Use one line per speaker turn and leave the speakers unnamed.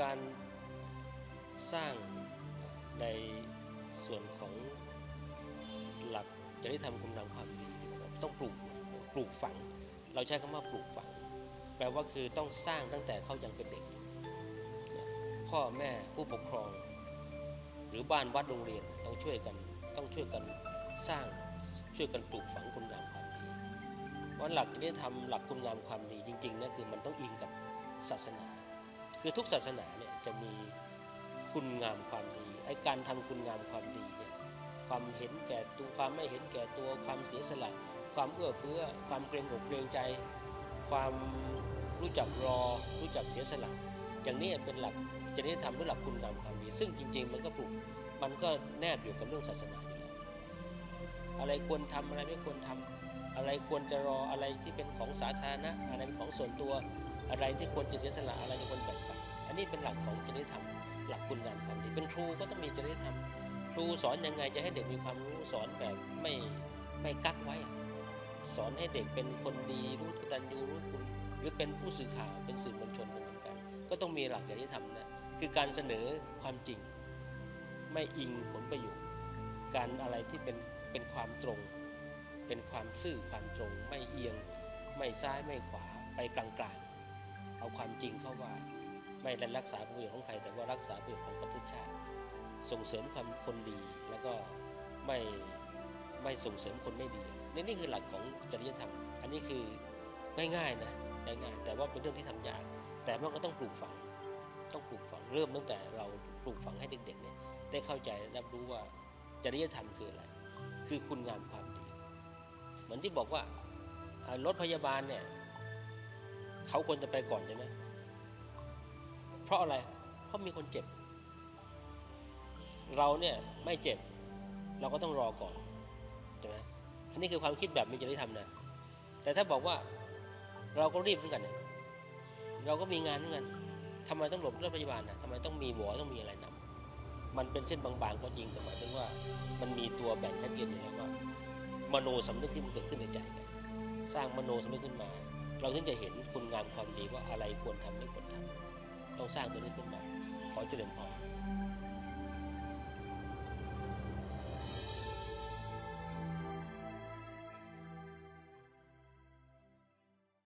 การสร้างในส่วนของหลักจริยธรรมคุณงามความดีต้องปลูกปลูกฝัง เราใช้คำว่าปลูกฝัง แปลว่าคือต้องสร้างตั้งแต่เขายังเป็นเด็ก พ่อแม่ผู้ปกครอง หรือบ้านวัดโรงเรียนต้องช่วยกันต้องช่วยกันสร้างช่วยกันปลูกฝังคุณงามความดีเพราะหลักจริยธรรมหลักคุณงามความดีจริงๆนะคือมันต้องอิงกับศาสนา คือทุกศาสนาเนี่ยจะมีคุณงามความดีไอ้การทำคุณงามความดีเนี่ยความเห็นแก่ตัวความไม่เห็นแก่ตัวความเสียสละ ความเอื้อเฟื้อ ความเกรงอกเกรงใจ ความรู้จักรอ รู้จักเสียสละอย่างนี้เป็นหลักจริยธรรมหรือหลักคุณงามความดี ซึ่งจริง ๆ มันก็ปลูกมันก็แนบอยู่กับเรื่องศาสนาอยู่แล้วอะไรควรทำอะไรไม่ควรทำอะไรควรจะรออะไรที่เป็นของสาธารณะอะไรเป็นของส่วนตัว อะไรที่ควรจะเสียสละอะไรที่ควรแบ่งปันอันนี้เป็นหลักของจริยธรรม หลักคุณงามความดีเป็นครูก็ต้องมีจริยธรรม ครูสอนยังไงจะให้เด็กมีความรู้สอนแบบไม่ไม่กักไว้ สอนให้เด็กเป็นคนดีรู้กตัญญูรู้คุณหรือเป็นผู้สื่อข่าวเป็นสื่อมวลชนเหมือนกัน ก็ต้องมีหลักจริยธรรมนะคือการเสนอความจริง ไม่อิงผลประโยชน์การอะไรที่เป็นเป็นความตรง เป็นความซื่อความตรง ไม่เอียง ไม่ซ้ายไม่ขวาไปกลางๆ เอาความจริงเข้าว่า ไม่ได้รักษาประโยชน์ของใครแต่ว่ารักษาประโยชน์ของประเทศชาติ ส่งเสริมความคนดีแล้วก็ไม่ไม่ส่งเสริมคนไม่ดีนี่นี่คือหลักของจริยธรรม อันนี้คือง่ายๆนะง่ายๆแต่ว่าเป็นเรื่องที่ทำยากแต่มันก็ต้องปลูกฝัง ต้องปลูกฝังเริ่มตั้งแต่เราปลูกฝังให้เด็กๆเนี่ยได้เข้าใจรับรู้ว่าจริยธรรมคืออะไร คือคุณงามความดี เหมือนที่บอกว่ารถพยาบาลเนี่ย เขาควรจะไปก่อนใช่ไหมเพราะอะไร เพราะมีคนเจ็บ เราเนี่ยไม่เจ็บ เราก็ต้องรอก่อนใช่ไหมอันนี้คือความคิดแบบมีจริยธรรมนะแต่ถ้าบอกว่าเราก็รีบเหมือนกันเนี่ยเราก็มีงานเหมือนกันทำไมต้องหลบรถพยาบาลนะทำไมต้องมีหมอต้องมีอะไรนำมันเป็นเส้นบางๆก็จริงแต่หมายถึงว่ามันมีตัวแบ่งชัดเจนอยู่แล้วว่ามโนสำนึกที่มันเกิดขึ้นในใจ สร้างมโนสำนึกขึ้นมา เราถึงจะเห็นคุณงามความดีว่าอะไรควรทำไม่ควรทำต้องสร้างตัวนี้ขึ้นมาขอเจริญพร